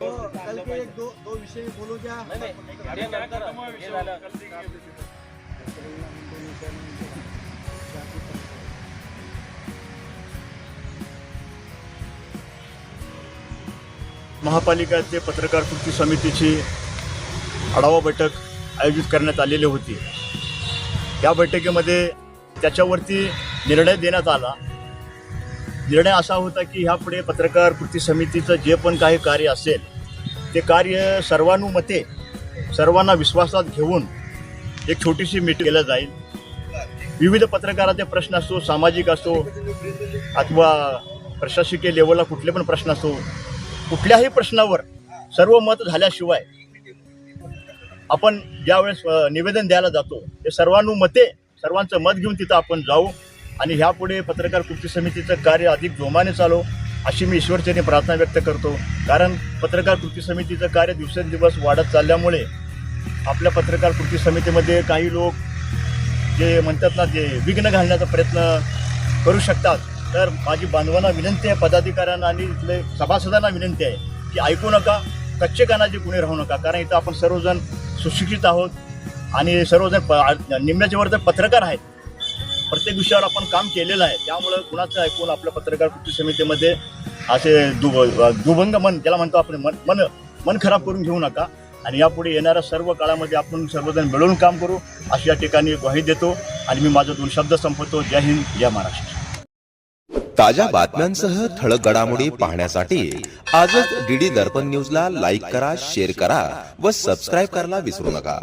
हे ते पत्रकार कृती समितीची आढावा बैठक आयोजित करण्यात आलेली होती. या बैठकीमध्ये त्याच्यावरती निर्णय देण्यात आला. निर्णय असा होता की ह्यापुढे पत्रकार कृती समितीचं जे पण काही कार्य असेल ते कार्य सर्वानुमते सर्वांना विश्वासात घेऊन एक छोटीशी मीटिंग केलं जाईल. विविध पत्रकाराचे प्रश्न असतो सामाजिक असो अथवा प्रशासकीय लेवलला कुठले पण प्रश्न असो कुठल्याही प्रश्नावर सर्व मत झाल्याशिवाय आपण ज्यावेळेस निवेदन द्यायला जातो ते सर्वानुमते सर्वांचं मत घेऊन तिथं आपण जाऊ. आणि ह्यापुढे पत्रकार कृती समितीचं कार्य अधिक जोमाने चालो अशी मी ईश्वरचेने प्रार्थना व्यक्त करतो. कारण पत्रकार कृती समितीचं कार्य दिवसेंदिवस वाढत चालल्यामुळे आपल्या पत्रकार कृती समितीमध्ये काही लोक जे म्हणतात ना जे विघ्न घालण्याचा प्रयत्न करू शकतात. तर माझी बांधवांना विनंती आहे पदाधिकाऱ्यांना आणि इथले सभासदांना विनंती आहे की ऐकू नका कच्चे कानाचे राहू नका. कारण इथं आपण सर्वजण सुशिक्षित आहोत आणि सर्वजण प निम्म्याच्यावर तर पत्रकार आहेत. प्रत्येक विषयावर आपण काम केलेलं आहे. त्यामुळं कुणाचं ऐकून आपल्या पत्रकार कृती समितीमध्ये असे दु दुभंग मन ज्याला म्हणतो आपण मन मन मन खराब करून घेऊ नका. आणि यापुढे येणाऱ्या सर्व काळामध्ये आपण सर्वजण मिळून काम करू अशी या ठिकाणी ग्वाही देतो. आणि मी माझं दोन शब्द संपवतो. जय हिंद जय महाराष्ट्र. ताज्या बातम्यांसह ठळक घडामोडी पाहण्यासाठी आजच डीडी दर्पण न्यूजला लाईक करा शेअर करा व सबस्क्राईब करायला विसरू नका.